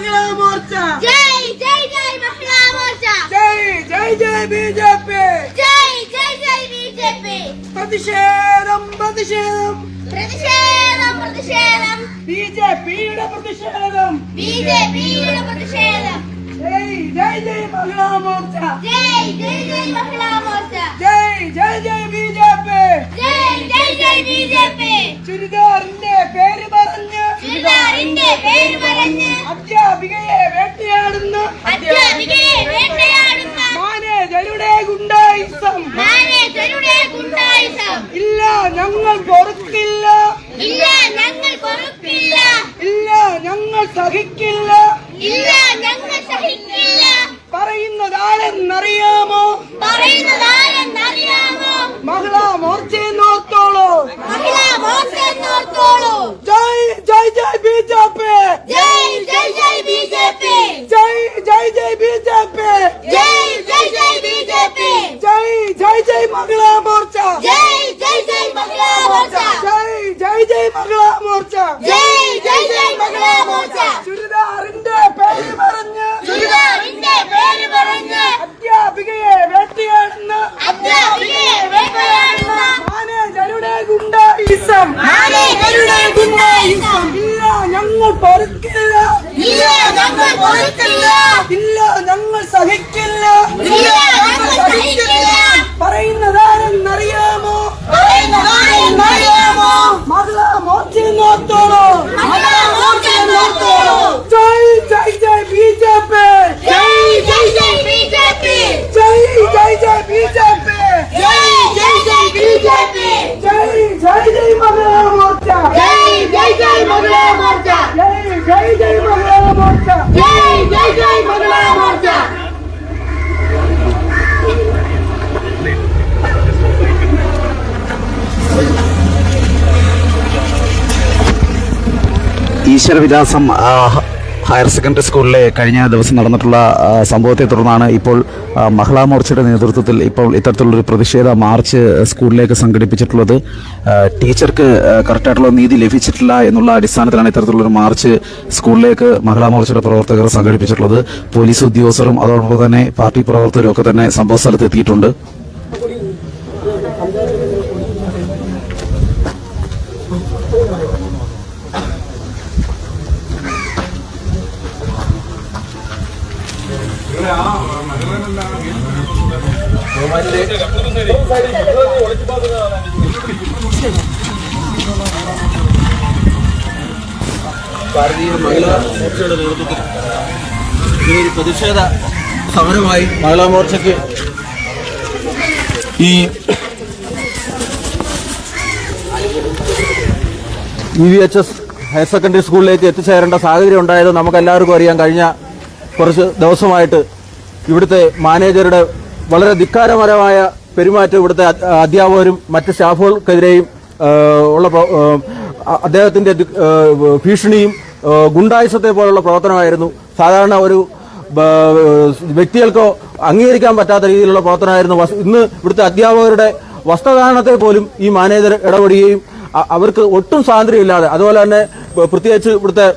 മഹിളാ മോർച്ച ജയ് ജയ് ജയ് മഹിളാ മോർച്ച ജയ് ജയ് ജയ് ബി ജെ പി. ജയ് ജയ് ജയ് ബിജെപി പ്രതിഷേധം പ്രതിഷേധം. പ്രതിഷേധം പ്രതിഷേധം. ബി ജെ പിയുടെ പ്രതിഷേധം. ബിജെപിയുടെ പ്രതിഷേധം. ജയ് ജയ് ജയ് മഹിളാ മോർച്ച ജയ് ജയ് ജയ് മഹിളാ മോർച്ച ജയ് ജയ് ജയ് ബി ജെ പി. ജയ് ജയ് ജയ് ബിജെപി ചുരിദാറിന്റെ പേര് പറഞ്ഞ്. ചുരിദാറിന്റെ പേര് പറഞ്ഞ്. അധ്യാപികയെ വേട്ടയാടുന്ന മാനേജരുടെ ഗുണ്ടായിസം. ഇല്ല ഞങ്ങൾ പൊറുക്കില്ല. ഇല്ല ഞങ്ങൾ സഹിക്കില്ല. ഇല്ല ഞങ്ങൾ സഹിക്കില്ല പറയുന്നതാരെന്നറിയാമോ പറയുന്നതാരെന്നറിയാമോ മഹിളാ മോർച്ചയെന്നോർത്തോളൂ മഹിളാ മോർച്ച എന്നോർത്തോളൂ ജയ് ജയ് ജയ് ബി ജെ പി ജയ് ജയ് ജയ് ബിജെപി ജയ് ജയ് ജയ് ബി ജെ പി ജയ് ജയ് ജയ് ബിജെപി ജയ് ജയ് ജയ് മഹിളാ മോർച്ച ജയ് ജയ് ജയ് മഹിളാ മോർച്ച ജയ് ജയ് ജയ് മഹിളാ മോർച്ച ജയ് ജയ് ജയ് മഹിളാ മോർച്ച ചുരിദാറിന്റെ പേര് പറഞ്ഞ് ചുരിദാറിന്റെ പേര് പറഞ്ഞ് അധ്യാപികയെ വേട്ടയാടുന്ന അധ്യാപികയെ വേട്ടയാടുന്ന മാനേജരുടെ ഗുണ്ടായിസം മാനേജരുടെ ഗുണ്ടായിസം ഇല്ല ഞങ്ങൾ പൊറുക്കില്ല ഇല്ല ഞങ്ങൾ പൊറുക്കില്ല ഇല്ല ഞങ്ങൾ സഹിക്കില്ല. പറയുന്നതാരെന്നറിയാമോ? പറയുന്നതാരെന്നറിയാമോ? മകള മോർച്ചയെന്നോർത്തോളൂ മഹിളാ മോർച്ച എന്നോർത്തോളൂ ജയ് ജയ് ജയ് ബി ജെ പി ജയ് ജയ് ജയ് ബിജെപി ജയ് ജയ് ജയ് ബി ജെ പി ജയ് ജയ് ജയ് ബിജെപി ജയ് ജയ് ജയ് മകള മോർച്ച ജയ് ജയ് ജയ് മഹിളാ മോർച്ച ജയ് ജയ് ജയ് മകള മോർച്ച ജയ് ജയ് ജയ് മഹിളാ മോർച്ച ഈശ്വരവിലാസം ഹയർ സെക്കൻഡറി സ്കൂളിലെ കഴിഞ്ഞ ദിവസം നടന്നിട്ടുള്ള സംഭവത്തെ തുടർന്നാണ് ഇപ്പോൾ മഹിളാ മോർച്ചയുടെ നേതൃത്വത്തിൽ ഇപ്പോൾ ഇത്തരത്തിലുള്ളൊരു പ്രതിഷേധ മാർച്ച് സ്കൂളിലേക്ക് സംഘടിപ്പിച്ചിട്ടുള്ളത്. ടീച്ചർക്ക് കറക്റ്റായിട്ടുള്ള നീതി ലഭിച്ചിട്ടില്ല എന്നുള്ള അടിസ്ഥാനത്തിലാണ് ഇത്തരത്തിലുള്ളൊരു മാർച്ച് സ്കൂളിലേക്ക് മഹിളാ മോർച്ചയുടെ പ്രവർത്തകർ സംഘടിപ്പിച്ചിട്ടുള്ളത്. പോലീസ് ഉദ്യോഗസ്ഥരും അതോടൊപ്പം തന്നെ പാർട്ടി പ്രവർത്തകരും ഒക്കെ തന്നെ സംഭവ എത്തിയിട്ടുണ്ട്. പ്രതിഷേധ സമരമായി മഹിളാ മോർച്ചയ്ക്ക് ഈ E V H S higher secondary സ്കൂളിലേക്ക് എത്തിച്ചേരേണ്ട സാഹചര്യം ഉണ്ടായത് നമുക്കെല്ലാവർക്കും അറിയാം കഴിഞ്ഞ കുറച്ച് ദിവസമായിട്ട് ഇവിടുത്തെ മാനേജറുടെ വളരെ ധിക്കാരപരമായ പെരുമാറ്റം ഇവിടുത്തെ അധ്യാപകരും മറ്റ് സ്റ്റാഫുകൾക്കെതിരെയും ഉള്ള ആ, ഭീഷണിയും ഗുണ്ടായുസത്തെ പോലുള്ള പ്രവർത്തനമായിരുന്നു. സാധാരണ ഒരു വ്യക്തികൾക്കോ അംഗീകരിക്കാൻ പറ്റാത്ത രീതിയിലുള്ള പ്രവർത്തനമായിരുന്നു ഇന്ന് ഇവിടുത്തെ അധ്യാപകരുടെ വസ്ത്രധാരണത്തെ പോലും ഈ മാനേജർ ഇടപെടുകയും അവർക്ക് ഒട്ടും സ്വാതന്ത്ര്യമില്ലാതെ അതുപോലെ തന്നെ പ്രത്യേകിച്ച് ഇവിടുത്തെ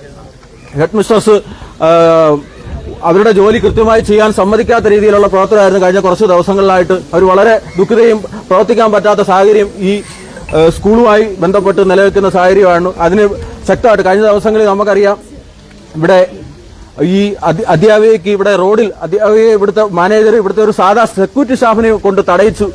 ഹെഡ് ആ, അവരുടെ ജോലി കൃത്യമായി ചെയ്യാൻ സമ്മതിക്കാത്ത രീതിയിലുള്ള പ്രവർത്തനമായിരുന്നു കഴിഞ്ഞ കുറച്ച് ദിവസങ്ങളിലായിട്ട്. അവർ വളരെ ദുഃഖിതയും പ്രവർത്തിക്കാൻ പറ്റാത്ത സാഹചര്യം ഈ സ്കൂളുമായി ബന്ധപ്പെട്ട് നിലനിൽക്കുന്ന സാഹചര്യമാണ് അതിന് ശക്തമായിട്ട് കഴിഞ്ഞ ദിവസങ്ങളിൽ നമുക്കറിയാം ഇവിടെ ഈ അധി- അധ്യാപികയ്ക്ക് ഇവിടെ റോഡിൽ അധ്യാപികയെ ഇവിടുത്തെ മാനേജർ ഇവിടുത്തെ ഒരു സാധാ സെക്യൂരിറ്റി സ്റ്റാഫിനെ കൊണ്ട് തടയിച്ചു.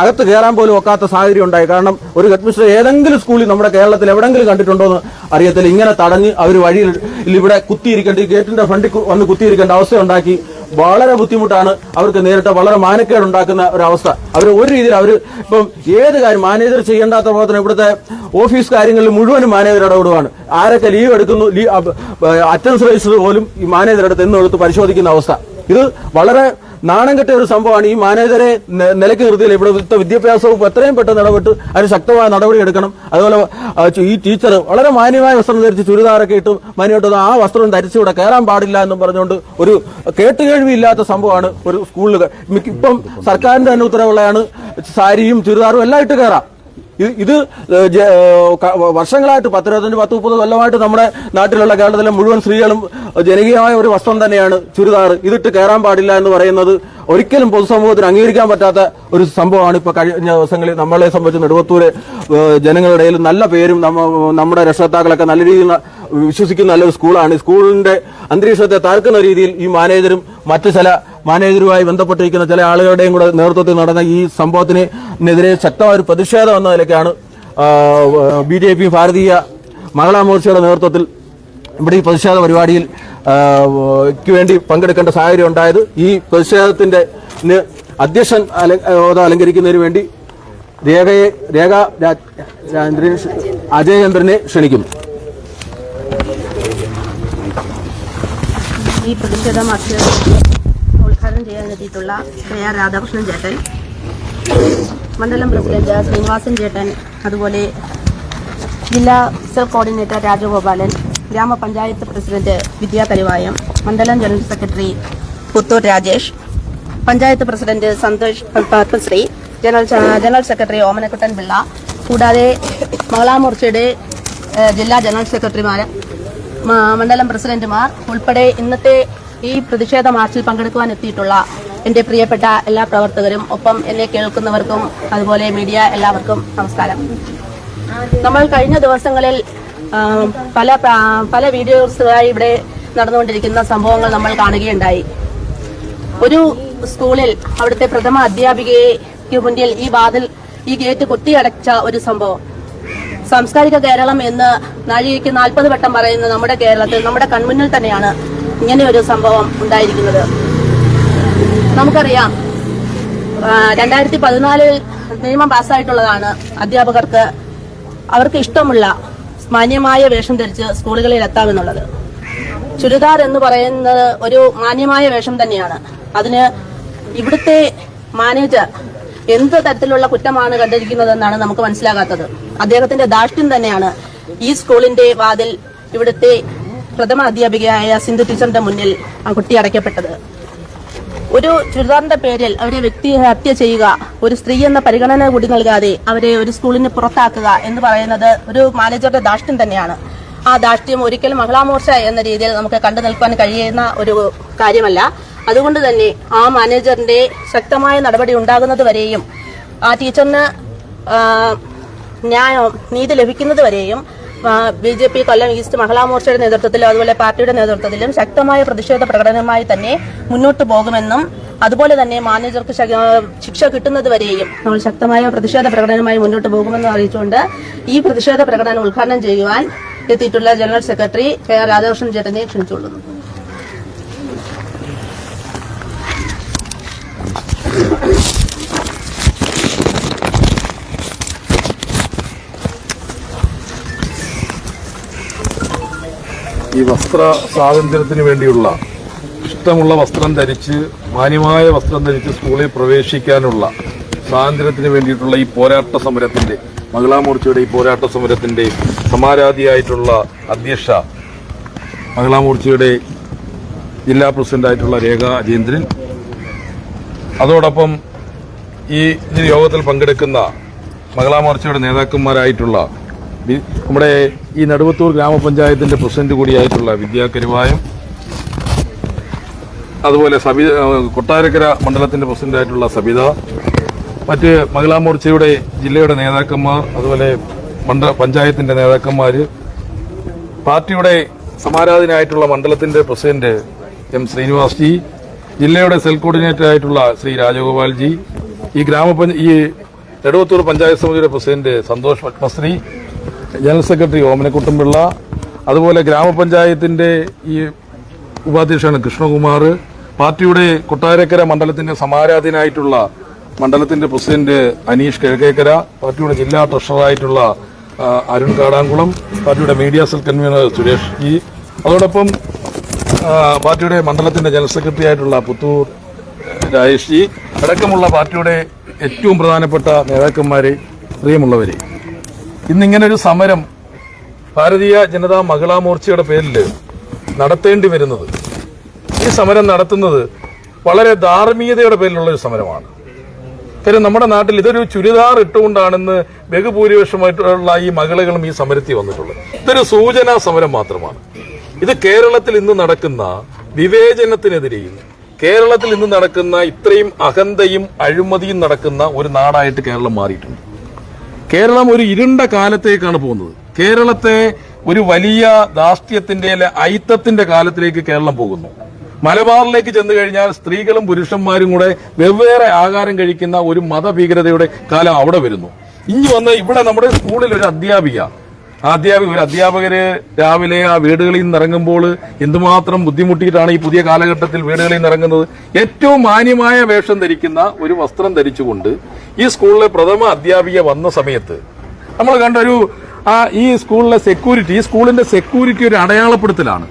അകത്ത് കയറാൻ പോലും ഒക്കാത്ത സാഹചര്യം ഉണ്ടായി. കാരണം ഒരു ഹെഡ്മിസ്റ്റർ ഏതെങ്കിലും സ്കൂളിൽ നമ്മുടെ കേരളത്തിൽ എവിടെങ്കിലും കണ്ടിട്ടുണ്ടോ എന്ന് അറിയത്തില്ല. ഇങ്ങനെ തടഞ്ഞ് അവർ വഴിയിൽ ഇവിടെ കുത്തിയിരിക്കേണ്ട ഈ ഗേറ്റിന്റെ ഫ്രണ്ടിൽ വന്ന് കുത്തിയിരിക്കേണ്ട അവസ്ഥ ഉണ്ടാക്കി വളരെ ബുദ്ധിമുട്ടാണ് അവർക്ക് നേരിട്ട് വളരെ മാനക്കേട് ഉണ്ടാക്കുന്ന ഒരു അവസ്ഥ അവർ ഒരു രീതിയിൽ അവർ ഇപ്പം ഏത് കാര്യം മാനേജർ ചെയ്യേണ്ടാത്ത പ്രവർത്തനം ഇവിടുത്തെ ഓഫീസ് കാര്യങ്ങളിൽ മുഴുവനും മാനേജർ ഇടപെടുവാണ്. ആരൊക്കെ ലീവ് എടുക്കുന്നു അറ്റൻഡൻസ് രജിസ്റ്റർ പോലും ഈ മാനേജർ എടുത്ത് എന്ന് എടുത്ത് പരിശോധിക്കുന്ന അവസ്ഥ. ഇത് വളരെ നാണം കെട്ട ഒരു സംഭവമാണ്. ഈ മാനേജരെ നിലയ്ക്ക് നിർത്തിയില്ല. ഇവിടുത്തെ വിദ്യാഭ്യാസവും എത്രയും പെട്ടെന്ന് ഇടപെട്ട് അതിന് ശക്തമായ നടപടി എടുക്കണം. അതുപോലെ ഈ ടീച്ചർ വളരെ മാന്യമായ വസ്ത്രം ധരിച്ച് ചുരിദാറൊക്കെ ഇട്ട് മാന്യമായിട്ട് ആ വസ്ത്രം ധരിച്ചുകൂടെ കയറാൻ പാടില്ല എന്നും പറഞ്ഞുകൊണ്ട് ഒരു കേട്ടുകേഴ്വിയില്ലാത്ത സംഭവമാണ് ഒരു സ്കൂളിൽ. ഇപ്പം സർക്കാരിന്റെ തന്നെ ഉത്തരവുള്ളതാണ് സാരിയും ചുരിദാറും എല്ലാം ഇട്ട് കയറാം. ഇത് വർഷങ്ങളായിട്ട് പത്തിരുപത്തഞ്ച് പത്ത് മുപ്പത് കൊല്ലമായിട്ട് നമ്മുടെ നാട്ടിലുള്ള കേരളത്തിലെ മുഴുവൻ സ്ത്രീകളും ജനകീയമായ ഒരു വസ്ത്രം തന്നെയാണ് ചുരിദാർ. ഇതിട്ട് കയറാൻ പാടില്ല എന്ന് പറയുന്നത് ഒരിക്കലും പൊതുസമൂഹത്തിന് അംഗീകരിക്കാൻ പറ്റാത്ത ഒരു സംഭവമാണ് ഇപ്പൊ കഴിഞ്ഞ ദിവസങ്ങളിൽ നമ്മളെ സംബന്ധിച്ച് നെടുവത്തൂര് ജനങ്ങളുടെ ഇടയിൽ നല്ല പേരും നമ്മുടെ രക്ഷകർത്താക്കളൊക്കെ നല്ല രീതിയിൽ വിശ്വസിക്കുന്ന നല്ലൊരു സ്കൂളാണ്. സ്കൂളിന്റെ അന്തരീക്ഷത്തെ താഴ്ക്കുന്ന രീതിയിൽ ഈ മാനേജരും മറ്റു ചില മാനേജരുമായി ബന്ധപ്പെട്ടിരിക്കുന്ന ചില ആളുകളുടെയും കൂടെ നേതൃത്വത്തിൽ നടന്ന ഈ സംഭവത്തിനെതിരെ ശക്തമായ ഒരു പ്രതിഷേധം എന്ന നിലയ്ക്കാണ് ബി ജെ പി ഭാരതീയ മഹിളാ മോർച്ചയുടെ നേതൃത്വത്തിൽ ഇവിടെ ഈ പ്രതിഷേധ പരിപാടിയിൽ വേണ്ടി പങ്കെടുക്കേണ്ട സാഹചര്യം ഉണ്ടായത്. ഈ പ്രതിഷേധത്തിന്റെ അധ്യക്ഷൻ അലങ്കരിക്കുന്നതിന് വേണ്ടി രേഖയെ രേഖ രാജേന്ദ്രനെ ക്ഷണിക്കുന്നു. ഈ പ്രതിഷേധ മാർച്ച് ഉദ്ഘാടനം ചെയ്യാൻ എത്തിയിട്ടുള്ള കെ ആർ രാധാകൃഷ്ണൻ ചേട്ടൻ മണ്ഡലം പ്രസിഡന്റ് ശ്രീനിവാസൻ ചേട്ടൻ അതുപോലെ ജില്ലാ സെൽ കോർഡിനേറ്റർ രാജഗോപാലൻ ഗ്രാമപഞ്ചായത്ത് പ്രസിഡന്റ് വിദ്യാ കരുവായം മണ്ഡലം general secretary Puthur Rajesh panchayat president Santhosh Padmasree general general secretary Omanakuttan Pillai കൂടാതെ മംഗളാമോർച്ചയുടെ ജില്ലാ ജനറൽ സെക്രട്ടറിമാർ മണ്ഡലം പ്രസിഡന്റുമാർ ഉൾപ്പെടെ ഇന്നത്തെ ഈ പ്രതിഷേധ മാർച്ചിൽ പങ്കെടുക്കുവാൻ എത്തിയിട്ടുള്ള എന്റെ പ്രിയപ്പെട്ട എല്ലാ പ്രവർത്തകരും ഒപ്പം എന്നെ കേൾക്കുന്നവർക്കും അതുപോലെ മീഡിയ എല്ലാവർക്കും നമസ്കാരം. നമ്മൾ കഴിഞ്ഞ ദിവസങ്ങളിൽ പല പല വീഡിയോസുകളായി ഇവിടെ നടന്നുകൊണ്ടിരിക്കുന്ന സംഭവങ്ങൾ നമ്മൾ കാണുകയുണ്ടായി. ഒരു സ്കൂളിൽ അവിടുത്തെ പ്രഥമ അധ്യാപികയ്ക്ക് മുന്നിൽ ഈ വാതിൽ ഈ ഗേറ്റ് കൊത്തിയടച്ച ഒരു സംഭവം. സാംസ്കാരിക കേരളം എന്ന് നാഴികയ്ക്ക് നാൽപ്പത് വട്ടം പറയുന്ന നമ്മുടെ കേരളത്തിൽ നമ്മുടെ കൺമുന്നിൽ തന്നെയാണ് ഇങ്ങനെ ഒരു സംഭവം ഉണ്ടായിരിക്കുന്നത്. നമുക്കറിയാം രണ്ടായിരത്തി പതിനാലിൽ നിയമം പാസ്സായിട്ടുള്ളതാണ് അധ്യാപകർക്ക് അവർക്ക് ഇഷ്ടമുള്ള മാന്യമായ വേഷം ധരിച്ച് സ്കൂളുകളിൽ എത്താമെന്നുള്ളത്. ചുരിദാർ എന്ന് പറയുന്നത് ഒരു മാന്യമായ വേഷം തന്നെയാണ്. അതിന് ഇവിടുത്തെ മാനേജർ എന്ത് തരത്തിലുള്ള കുറ്റമാണ് കണ്ടിരിക്കുന്നതെന്നാണ് നമുക്ക് മനസ്സിലാകാത്തത്. അദ്ദേഹത്തിന്റെ ദാഷ്ട്യം തന്നെയാണ് ഈ സ്കൂളിന്റെ വാതിൽ ഇവിടുത്തെ പ്രഥമ അധ്യാപികയായ സിന്ധു ടീച്ചറിന്റെ മുന്നിൽ ആ കുട്ടി അടയ്ക്കപ്പെട്ടത്. ഒരു ചുരിദാറിന്റെ പേരിൽ അവരെ വ്യക്തിയെ ഹത്യ ചെയ്യുക ഒരു സ്ത്രീ എന്ന പരിഗണന കൂടി നൽകാതെ അവരെ ഒരു സ്കൂളിന് പുറത്താക്കുക എന്ന് പറയുന്നത് ഒരു മാനേജറുടെ ദാഷ്ട്യം തന്നെയാണ്. ആ ദാഷ്ട്യം ഒരിക്കലും മഹിളാമോർച്ച എന്ന രീതിയിൽ നമുക്ക് കണ്ടു നിൽക്കാൻ കഴിയുന്ന ഒരു കാര്യമല്ല. അതുകൊണ്ട് തന്നെ ആ മാനേജറിന്റെ ശക്തമായ നടപടി ഉണ്ടാകുന്നത് വരെയും ആ ടീച്ചറിന് ന്യായം നീതി ലഭിക്കുന്നത് വരെയും B J P Kollam east Mahila മോർച്ചയുടെ നേതൃത്വത്തിലും അതുപോലെ പാർട്ടിയുടെ നേതൃത്വത്തിലും ശക്തമായ പ്രതിഷേധ പ്രകടനവുമായി തന്നെ മുന്നോട്ട് പോകുമെന്നും അതുപോലെ തന്നെ മാനേജർക്ക് ശിക്ഷ കിട്ടുന്നത് വരെയും നമ്മൾ ശക്തമായ പ്രതിഷേധ പ്രകടനവുമായി മുന്നോട്ട് പോകുമെന്നും അറിയിച്ചുകൊണ്ട് ഈ പ്രതിഷേധ പ്രകടനം ഉദ്ഘാടനം ചെയ്യുവാൻ എത്തിയിട്ടുള്ള general secretary K R Radhakrishnan ചേട്ടനെ ക്ഷണിച്ചുകൊള്ളുന്നു. ഈ വസ്ത്ര സ്വാതന്ത്ര്യത്തിന് വേണ്ടിയുള്ള ഇഷ്ടമുള്ള വസ്ത്രം ധരിച്ച് മാന്യമായ വസ്ത്രം ധരിച്ച് സ്കൂളിൽ പ്രവേശിക്കാനുള്ള സ്വാതന്ത്ര്യത്തിന് വേണ്ടിയിട്ടുള്ള ഈ പോരാട്ട സമരത്തിന്റെ മഹിളാ മോർച്ചയുടെ ഈ പോരാട്ട സമരത്തിന്റെ സമാരാധിയായിട്ടുള്ള അധ്യക്ഷ മഹിളാ മോർച്ചയുടെ ജില്ലാ പ്രസിഡന്റായിട്ടുള്ള രേഖ അജേന്ദ്രൻ അതോടൊപ്പം ഈ യോഗത്തിൽ പങ്കെടുക്കുന്ന മഹിളാ മോർച്ചയുടെ നേതാക്കന്മാരായിട്ടുള്ള നമ്മുടെ ഈ നടുവത്തൂർ ഗ്രാമപഞ്ചായത്തിന്റെ പ്രസിഡന്റ് കൂടിയായിട്ടുള്ള വിദ്യാ അതുപോലെ സബി കൊട്ടാരക്കര മണ്ഡലത്തിന്റെ പ്രസിഡന്റായിട്ടുള്ള സബിത മറ്റ് മഹിളാ മോർച്ചയുടെ ജില്ലയുടെ നേതാക്കന്മാർ അതുപോലെ മണ്ഡല പഞ്ചായത്തിന്റെ നേതാക്കന്മാർ പാർട്ടിയുടെ സമാരാധനായിട്ടുള്ള മണ്ഡലത്തിന്റെ പ്രസിഡന്റ് എം ശ്രീനിവാസ് ജി ജില്ലയുടെ സെൽ കോർഡിനേറ്റർ ആയിട്ടുള്ള ശ്രീ രാജഗോപാൽജി ഈ ഗ്രാമപഞ്ച ഈ നെടുവത്തൂർ പഞ്ചായത്ത് സമിതിയുടെ president Santhosh Padmasree general secretary Omanakuttanpillai അതുപോലെ ഗ്രാമപഞ്ചായത്തിന്റെ ഈ ഉപാധ്യക്ഷനാണ് കൃഷ്ണകുമാർ പാർട്ടിയുടെ കൊട്ടാരക്കര മണ്ഡലത്തിന്റെ സമാരാധനായിട്ടുള്ള മണ്ഡലത്തിന്റെ പ്രസിഡന്റ് അനീഷ് കിഴക്കേക്കര പാർട്ടിയുടെ ജില്ലാ ട്രഷററായിട്ടുള്ള ആ, അരുൺ കാടാംകുളം പാർട്ടിയുടെ media cell convener Suresh ji. അതോടൊപ്പം പാർട്ടിയുടെ മണ്ഡലത്തിന്റെ ജനറൽ സെക്രട്ടറി ആയിട്ടുള്ള പുത്തൂർ രാജേഷ് ജി അടക്കമുള്ള പാർട്ടിയുടെ ഏറ്റവും പ്രധാനപ്പെട്ട നേതാക്കന്മാരെ പ്രിയമുള്ളവരെ. ഇന്നിങ്ങനൊരു സമരം ഭാരതീയ ജനതാ മഹിളാ മോർച്ചയുടെ പേരിൽ നടത്തേണ്ടി വരുന്നത്. ഈ സമരം നടത്തുന്നത് വളരെ ധാർമ്മികതയുടെ പേരിലുള്ള ഒരു സമരമാണ്. കാര്യം നമ്മുടെ നാട്ടിൽ ഇതൊരു ചുരിദാർ ഇട്ടുകൊണ്ടാണെന്ന് ബഹുഭൂരിപക്ഷമായിട്ടുള്ള ഈ മകളുകളും ഈ സമരത്തിൽ വന്നിട്ടുള്ളത്. ഇതൊരു സൂചനാ സമരം മാത്രമാണ്. ഇത് കേരളത്തിൽ ഇന്ന് നടക്കുന്ന വിവേചനത്തിനെതിരെയും കേരളത്തിൽ ഇന്ന് നടക്കുന്ന ഇത്രയും അഹന്തയും അഴിമതിയും നടക്കുന്ന ഒരു നാടായിട്ട് കേരളം മാറിയിട്ടുണ്ട്. കേരളം ഒരു ഇരുണ്ട കാലത്തേക്കാണ് പോകുന്നത്. കേരളത്തെ ഒരു വലിയ ധാർഷ്ട്യത്തിന്റെ അല്ലെ ഐത്തത്തിന്റെ കാലത്തിലേക്ക് കേരളം പോകുന്നു. മലബാറിലേക്ക് ചെന്നു കഴിഞ്ഞാൽ സ്ത്രീകളും പുരുഷന്മാരും കൂടെ വെവ്വേറെ ആകാരം കഴിക്കുന്ന ഒരു മതഭീകരതയുടെ കാലം അവിടെ വരുന്നു. ഇനി വന്ന് ഇവിടെ നമ്മുടെ സ്കൂളിൽ ഒരു അധ്യാപിക അധ്യാപിക ഒരു അധ്യാപകര് രാവിലെ ആ വീടുകളിൽ നിന്ന് ഇറങ്ങുമ്പോൾ എന്തുമാത്രം ബുദ്ധിമുട്ടിയിട്ടാണ് ഈ പുതിയ കാലഘട്ടത്തിൽ വീടുകളിൽ നിന്ന് ഇറങ്ങുന്നത്? ഏറ്റവും മാന്യമായ വേഷം ധരിക്കുന്ന ഒരു വസ്ത്രം ധരിച്ചുകൊണ്ട് ഈ സ്കൂളിലെ പ്രഥമ അധ്യാപിക വന്ന സമയത്ത് നമ്മൾ കണ്ട ഒരു ആ ഈ സ്കൂളിലെ സെക്യൂരിറ്റി ഈ സ്കൂളിന്റെ സെക്യൂരിറ്റി ഒരു അടയാളപ്പെടുത്തലാണ്.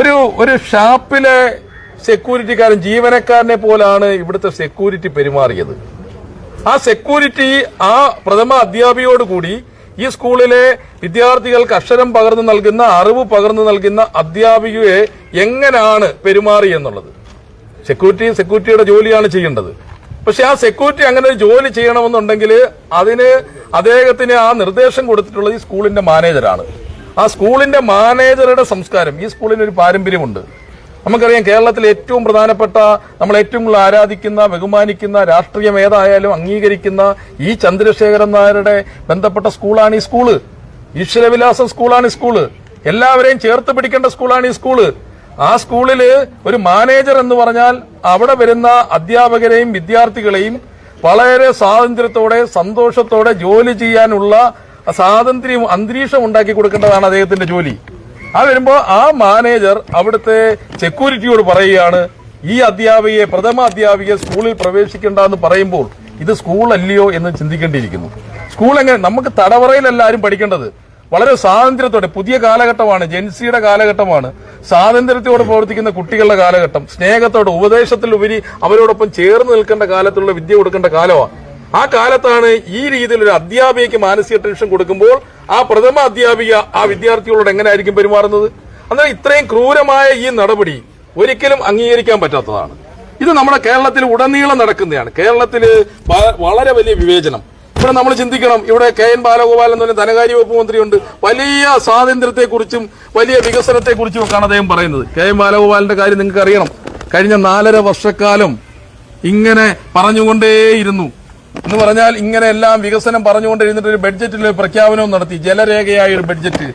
ഒരു ഒരു ഷാപ്പിലെ സെക്യൂരിറ്റിക്കാരൻ ജീവനക്കാരനെ പോലാണ് ഇവിടുത്തെ സെക്യൂരിറ്റി പെരുമാറിയത്. ആ സെക്യൂരിറ്റി ആ പ്രഥമ അധ്യാപികയോട് കൂടി ഈ സ്കൂളിലെ വിദ്യാർത്ഥികൾക്ക് അക്ഷരം പകർന്നു നൽകുന്ന അറിവ് പകർന്നു നൽകുന്ന അധ്യാപികയെ എങ്ങനെയാണ് പെരുമാറി എന്നുള്ളത്? സെക്യൂരിറ്റി സെക്യൂരിറ്റിയുടെ ജോലിയാണ് ചെയ്യേണ്ടത്. പക്ഷെ ആ സെക്യൂരിറ്റി അങ്ങനെ ഒരു ജോലി ചെയ്യണമെന്നുണ്ടെങ്കിൽ അതിന് അദ്ദേഹത്തിന് ആ നിർദ്ദേശം കൊടുത്തിട്ടുള്ളത് ഈ സ്കൂളിന്റെ മാനേജറാണ് ആ സ്കൂളിന്റെ മാനേജറുടെ സംസ്കാരം ഈ സ്കൂളിന് ഒരു പാരമ്പര്യമുണ്ട്. നമുക്കറിയാം കേരളത്തിൽ ഏറ്റവും പ്രധാനപ്പെട്ട നമ്മൾ ഏറ്റവും കൂടുതൽ ആരാധിക്കുന്ന ബഹുമാനിക്കുന്ന രാഷ്ട്രീയം ഏതായാലും അംഗീകരിക്കുന്ന ഈ ചന്ദ്രശേഖരൻ നായരുടെ ബന്ധപ്പെട്ട സ്കൂളാണ് ഈ സ്കൂൾ. ഈശ്വരവിലാസം സ്കൂളാണ് ഈ സ്കൂൾ. എല്ലാവരെയും ചേർത്ത് പിടിക്കേണ്ട സ്കൂളാണ് ഈ സ്കൂൾ. ആ സ്കൂളിൽ ഒരു മാനേജർ എന്ന് പറഞ്ഞാൽ അവിടെ വരുന്ന അധ്യാപകരെയും വിദ്യാർത്ഥികളെയും വളരെ സ്വാതന്ത്ര്യത്തോടെ സന്തോഷത്തോടെ ജോലി ചെയ്യാനുള്ള സ്വാതന്ത്ര്യം അന്തരീക്ഷം ഉണ്ടാക്കി കൊടുക്കേണ്ടതാണ് അദ്ദേഹത്തിന്റെ ജോലി. ആ വരുമ്പോ ആ മാനേജർ അവിടുത്തെ സെക്യൂരിറ്റിയോട് പറയുകയാണ് ഈ അധ്യാപികയെ പ്രഥമ അധ്യാപികയെ സ്കൂളിൽ പ്രവേശിക്കേണ്ട എന്ന് പറയുമ്പോൾ ഇത് സ്കൂൾ അല്ലയോ എന്ന് ചിന്തിക്കേണ്ടിയിരിക്കുന്നു. സ്കൂൾ എങ്ങനെ? നമുക്ക് തടവറയിലല്ല ആരും പഠിക്കേണ്ടത് വളരെ സ്വാതന്ത്ര്യത്തോടെ പുതിയ കാലഘട്ടമാണ് ജെൻസിയുടെ കാലഘട്ടമാണ്. സ്വാതന്ത്ര്യത്തോടെ പ്രവർത്തിക്കുന്ന കുട്ടികളുടെ കാലഘട്ടം സ്നേഹത്തോടെ ഉപദേശത്തിലുപരി അവരോടൊപ്പം ചേർന്ന് നിൽക്കേണ്ട കാലത്തുള്ള വിദ്യ കൊടുക്കേണ്ട കാലമാണ് ആ കാലത്താണ് ഈ രീതിയിൽ ഒരു അധ്യാപികയ്ക്ക് മാനസിക ടെൻഷൻ കൊടുക്കുമ്പോൾ ആ പ്രഥമ അധ്യാപിക ആ വിദ്യാർത്ഥികളോട് എങ്ങനെയായിരിക്കും പെരുമാറുന്നത്? അന്നേരം ഇത്രയും ക്രൂരമായ ഈ നടപടി ഒരിക്കലും അംഗീകരിക്കാൻ പറ്റാത്തതാണ്. ഇത് നമ്മുടെ കേരളത്തിൽ ഉടനീളം നടക്കുന്നതാണ്. കേരളത്തിൽ വളരെ വലിയ വിവേചനം. ഇവിടെ നമ്മൾ ചിന്തിക്കണം ഇവിടെ കെ എൻ ബാലഗോപാൽ എന്ന് പറഞ്ഞ ധനകാര്യ വകുപ്പ് മന്ത്രിയുണ്ട്. വലിയ സ്വാതന്ത്ര്യത്തെക്കുറിച്ചും വലിയ വികസനത്തെക്കുറിച്ചും ഒക്കെയാണ് അദ്ദേഹം പറയുന്നത്. കെ എൻ ബാലഗോപാലിന്റെ കാര്യം നിങ്ങൾക്ക് അറിയണം കഴിഞ്ഞ നാലര വർഷക്കാലം ഇങ്ങനെ പറഞ്ഞുകൊണ്ടേയിരുന്നു. എന്ന് പറഞ്ഞാൽ ഇങ്ങനെയെല്ലാം വികസനം പറഞ്ഞുകൊണ്ടിരുന്നിട്ട് ഒരു ബഡ്ജറ്റിൽ പ്രഖ്യാപനവും നടത്തി. ജലരേഖയായ ഒരു ബഡ്ജറ്റ്.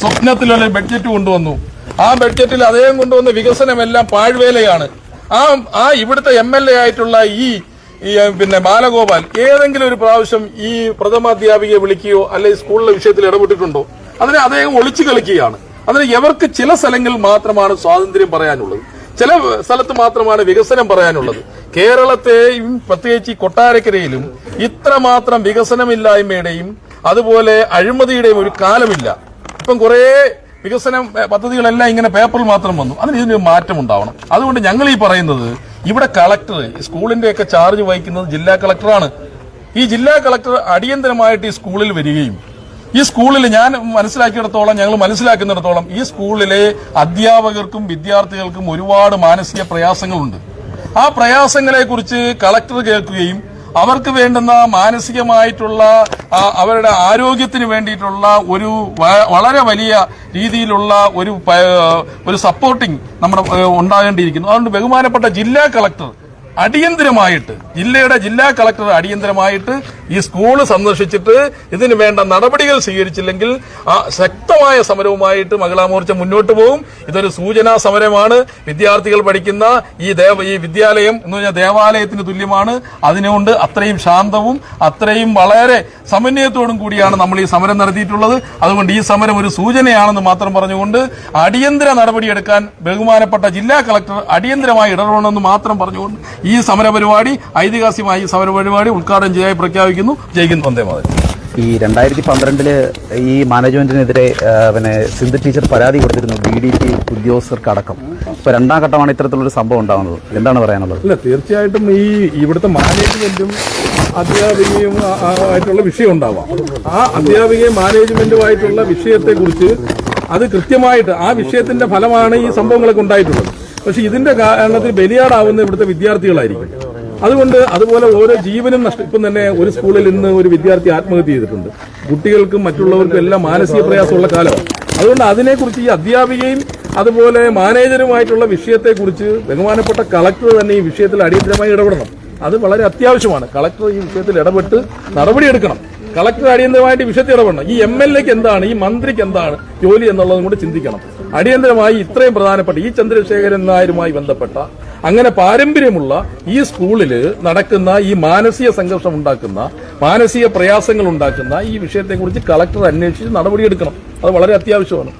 സ്വപ്നത്തിലുള്ള ബഡ്ജറ്റ് കൊണ്ടുവന്നു. ആ ബഡ്ജറ്റിൽ അദ്ദേഹം കൊണ്ടുവന്ന വികസനമെല്ലാം പാഴ്വേലയാണ്. ആ ആ ഇവിടുത്തെ എം എൽ എ ആയിട്ടുള്ള ഈ ഈ പിന്നെ ബാലഗോപാൽ ഏതെങ്കിലും ഒരു പ്രാവശ്യം ഈ പ്രഥമാധ്യാപികയെ വിളിക്കുകയോ അല്ലെങ്കിൽ സ്കൂളിലെ വിഷയത്തിൽ ഇടപെട്ടിട്ടുണ്ടോ? അതിനെ അദ്ദേഹം ഒളിച്ചു കളിക്കുകയാണ്. അതിന് എവർക്ക് ചില സ്ഥലങ്ങളിൽ മാത്രമാണ് സ്വാതന്ത്ര്യം പറയാനുള്ളത്. ചില സ്ഥലത്ത് മാത്രമാണ് വികസനം പറയാനുള്ളത്. കേരളത്തെയും പ്രത്യേകിച്ച് ഈ കൊട്ടാരക്കരയിലും ഇത്രമാത്രം വികസനമില്ലായ്മയുടെയും അതുപോലെ അഴിമതിയുടെയും ഒരു കാലമില്ല. ഇപ്പം കുറേ വികസന പദ്ധതികളെല്ലാം ഇങ്ങനെ പേപ്പറിൽ മാത്രം വന്നു. അതിന് ഇതിന് മാറ്റം ഉണ്ടാവണം. അതുകൊണ്ട് ഞങ്ങൾ ഈ പറയുന്നത് ഇവിടെ കളക്ടർ സ്കൂളിന്റെ ഒക്കെ ചാർജ് വഹിക്കുന്നത് ജില്ലാ കളക്ടറാണ്. ഈ ജില്ലാ കളക്ടർ അടിയന്തരമായിട്ട് ഈ സ്കൂളിൽ വരികയും ഈ സ്കൂളിൽ ഞാൻ മനസ്സിലാക്കിയിടത്തോളം ഞങ്ങൾ മനസ്സിലാക്കുന്നിടത്തോളം ഈ സ്കൂളിലെ അധ്യാപകർക്കും വിദ്യാർത്ഥികൾക്കും ഒരുപാട് മാനസിക പ്രയാസങ്ങളുണ്ട്. ആ പ്രയാസങ്ങളെ കുറിച്ച് കളക്ടർ കേൾക്കുകയും അവർക്ക് വേണ്ടുന്ന മാനസികമായിട്ടുള്ള അവരുടെ ആരോഗ്യത്തിന് വേണ്ടിയിട്ടുള്ള ഒരു വളരെ വലിയ രീതിയിലുള്ള ഒരു ഒരു സപ്പോർട്ടിങ് നമ്മുടെ ഉണ്ടാകേണ്ടിയിരിക്കുന്നു. അതുകൊണ്ട് ബഹുമാനപ്പെട്ട ജില്ലാ കളക്ടർ അടിയന്തരമായിട്ട് ജില്ലയുടെ ജില്ലാ കളക്ടർ അടിയന്തരമായിട്ട് ഈ സ്കൂൾ സന്ദർശിച്ചിട്ട് ഇതിന് വേണ്ട നടപടികൾ സ്വീകരിച്ചില്ലെങ്കിൽ ആ ശക്തമായ സമരവുമായിട്ട് മഹിളാ മോർച്ച മുന്നോട്ട് പോകും ഇതൊരു സൂചനാ സമരമാണ്. വിദ്യാർത്ഥികൾ പഠിക്കുന്ന ഈ ദേവ ഈ വിദ്യാലയം എന്ന് പറഞ്ഞാൽ ദേവാലയത്തിന് തുല്യമാണ്. അതിനുകൊണ്ട് അത്രയും ശാന്തവും അത്രയും വളരെ സമന്വയത്തോടും കൂടിയാണ് നമ്മൾ ഈ സമരം നടത്തിയിട്ടുള്ളത്. അതുകൊണ്ട് ഈ സമരം ഒരു സൂചനയാണെന്ന് മാത്രം പറഞ്ഞുകൊണ്ട് അടിയന്തര നടപടിയെടുക്കാൻ ബഹുമാനപ്പെട്ട ജില്ലാ കളക്ടർ അടിയന്തരമായി ഇടപെടണമെന്ന് മാത്രം പറഞ്ഞുകൊണ്ട് ഈ സമരപരിപാടി ഐതിഹാസികമായി ഈ സമരപരിപാടി ഉദ്ഘാടനം ചെയ്യായി പ്രഖ്യാപിക്കുന്നു. ജയിക്കുന്നു വന്ദേ മാതരം. ഈ രണ്ടായിരത്തി പന്ത്രണ്ടിൽ ഈ മാനേജ്മെന്റിനെതിരെ പിന്നെ സിന്ധു ടീച്ചർ പരാതി കൊടുത്തിരുന്നു ബി ഡി പി ഉദ്യോഗസ്ഥർക്ക് അടക്കം ഇപ്പൊ രണ്ടാം ഘട്ടമാണ് ഇത്തരത്തിലൊരു സംഭവം ഉണ്ടാകുന്നത്. എന്താണ് പറയാനുള്ളത്? അല്ല തീർച്ചയായിട്ടും ഈ ഇവിടുത്തെ മാനേജ്മെന്റും അധ്യാപികയും ആയിട്ടുള്ള വിഷയം ഉണ്ടാവാം. ആ അധ്യാപികയും മാനേജ്മെന്റുമായിട്ടുള്ള വിഷയത്തെ കുറിച്ച് അത് കൃത്യമായിട്ട് ആ വിഷയത്തിന്റെ ഫലമാണ് ഈ സംഭവങ്ങളൊക്കെ ഉണ്ടായിട്ടുള്ളത്. പക്ഷെ ഇതിന്റെ കാരണത്തിൽ ബലിയാടാവുന്ന ഇവിടുത്തെ വിദ്യാർത്ഥികളായിരിക്കും. അതുകൊണ്ട് അതുപോലെ ഓരോ ജീവനും നഷ്ടം ഇപ്പം തന്നെ ഒരു സ്കൂളിൽ ഇന്ന് ഒരു വിദ്യാർത്ഥി ആത്മഹത്യ ചെയ്തിട്ടുണ്ട്. കുട്ടികൾക്കും മറ്റുള്ളവർക്കും എല്ലാം മാനസിക പ്രയാസമുള്ള കാലമാണ് അതുകൊണ്ട് അതിനെക്കുറിച്ച് ഈ അധ്യാപികയും അതുപോലെ മാനേജറുമായിട്ടുള്ള വിഷയത്തെക്കുറിച്ച് ബഹുമാനപ്പെട്ട കളക്ടർ തന്നെ ഈ വിഷയത്തിൽ അടിയന്തരമായി ഇടപെടണം. അത് വളരെ അത്യാവശ്യമാണ്. കളക്ടർ ഈ വിഷയത്തിൽ ഇടപെട്ട് നടപടിയെടുക്കണം. കളക്ടർ അടിയന്തരമായിട്ട് വിഷയത്തിൽ ഇടപെടണം. ഈ എം എന്താണ്? ഈ മന്ത്രിക്ക് എന്താണ്? ജോലി എന്നുള്ളതും കൂടി ചിന്തിക്കണം. അടിയന്തരമായി ഇത്രയും പ്രധാനപ്പെട്ട ഈ ചന്ദ്രശേഖരൻ നായരുമായി ബന്ധപ്പെട്ട അങ്ങനെ പാരമ്പര്യമുള്ള ഈ സ്കൂളിൽ നടക്കുന്ന ഈ മാനസിക സംഘർഷം ഉണ്ടാക്കുന്ന മാനസിക പ്രയാസങ്ങൾ ഉണ്ടാക്കുന്ന ഈ വിഷയത്തെക്കുറിച്ച് കളക്ടർ അന്വേഷിച്ച് നടപടിയെടുക്കണം. അത് വളരെ അത്യാവശ്യമാണ്.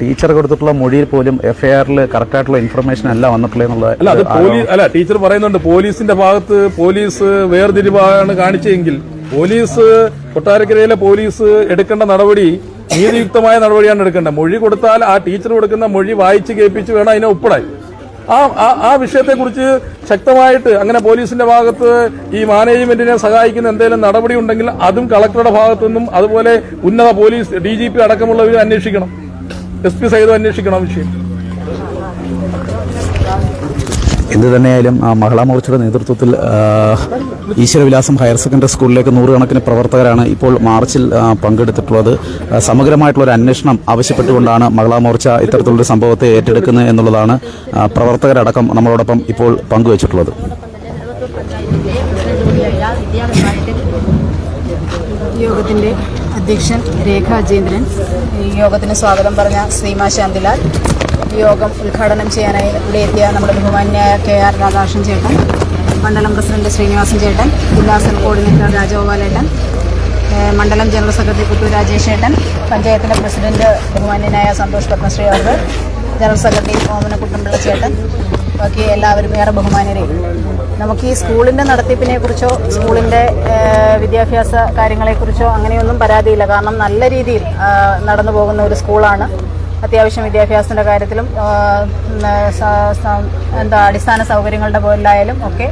ടീച്ചർ കൊടുത്തിട്ടുള്ള മൊഴിയിൽ പോലും എഫ്ഐആറിൽ കറക്റ്റായിട്ടുള്ള ഇൻഫർമേഷൻ അല്ല വന്നിട്ടുള്ളത് അല്ല അത് പോലീസ് അല്ല ടീച്ചർ പറയുന്നുണ്ട് പോലീസിന്റെ ഭാഗത്ത് പോലീസ് വേർതിരിവാണ് കാണിച്ചെങ്കിൽ പോലീസ് കൊട്ടാരക്കരയിലെ പോലീസ് എടുക്കേണ്ട നടപടി നീതിയുക്തമായ നടപടിയാണ് എടുക്കേണ്ടത്. മൊഴി കൊടുത്താൽ ആ ടീച്ചർ കൊടുക്കുന്ന മൊഴി വായിച്ച് കേൾപ്പിച്ച് വേണം അതിനെ ഒപ്പിടാൻ ആ ആ- വിഷയത്തെക്കുറിച്ച് ശക്തമായിട്ട് അങ്ങനെ പോലീസിന്റെ ഭാഗത്ത് ഈ മാനേജ്മെന്റിനെ സഹായിക്കുന്ന എന്തെങ്കിലും നടപടി ഉണ്ടെങ്കിൽ അതും കളക്ടറുടെ ഭാഗത്തു നിന്നും അതുപോലെ ഉന്നത പോലീസ് ഡി ജി പി അടക്കമുള്ളവർ അന്വേഷിക്കണം. എസ് പി സഹിതം അന്വേഷിക്കണം വിഷയം. എന്ത് തന്നെയായാലും മഹിളാ മോർച്ചയുടെ നേതൃത്വത്തിൽ ഈശ്വരവിലാസം ഹയർ സെക്കൻഡറി സ്കൂളിലേക്ക് നൂറുകണക്കിന് പ്രവർത്തകരാണ് ഇപ്പോൾ മാർച്ചിൽ പങ്കെടുത്തിട്ടുള്ളത്. സമഗ്രമായിട്ടുള്ള ഒരു അന്വേഷണം ആവശ്യപ്പെട്ടുകൊണ്ടാണ് മഹിളാ മോർച്ച ഇത്തരത്തിലുള്ള സംഭവത്തെ ഏറ്റെടുക്കുന്നത് എന്നുള്ളതാണ് പ്രവർത്തകരടക്കം നമ്മളോടൊപ്പം ഇപ്പോൾ പങ്കുവച്ചിട്ടുള്ളത്. യോഗത്തിന്റെ അധ്യക്ഷൻ രേഖ അജേന്ദ്രൻ. ഈ യോഗത്തിന് സ്വാഗതം പറഞ്ഞ ശ്രീമ ശാന്തിലാൽ. യോഗം ഉദ്ഘാടനം ചെയ്യാനായി ഇവിടെ എത്തിയ നമ്മുടെ ബഹുമാന്യായ കെ ആർ രാധാകൃഷ്ണൻ ചേട്ടൻ മണ്ഡലം പ്രസിഡന്റ് ശ്രീനിവാസൻ ചേട്ടൻ ജില്ലാ സെൽ കോർഡിനേറ്റർ രാജഗോപാലേട്ടൻ മണ്ഡലം ജനറൽ സെക്രട്ടറി കുട്ടു രാജേഷ് ചേട്ടൻ പഞ്ചായത്തിലെ പ്രസിഡന്റ് ബഹുമാന്യനായ സന്തോഷ് പത്മശ്രീ അവർ ജനറൽ സെക്രട്ടറി ഓമന കുട്ടമ്പിള്ള ചേട്ടൻ ബാക്കി എല്ലാവരും ഏറെ ബഹുമാനരെ നമുക്ക് ഈ സ്കൂളിന്റെ നടത്തിപ്പിനെ കുറിച്ചോ സ്കൂളിന്റെ ഏഹ്, വിദ്യാഭ്യാസ കാര്യങ്ങളെക്കുറിച്ചോ അങ്ങനെയൊന്നും പരാതിയില്ല. കാരണം നല്ല രീതിയിൽ നടന്നു പോകുന്ന ഒരു സ്കൂളാണ്. അത്യാവശ്യം വിദ്യാഭ്യാസത്തിന്റെ കാര്യത്തിലും എന്താ അടിസ്ഥാന സൗകര്യങ്ങളുടെ പോലായാലും ഒക്കെ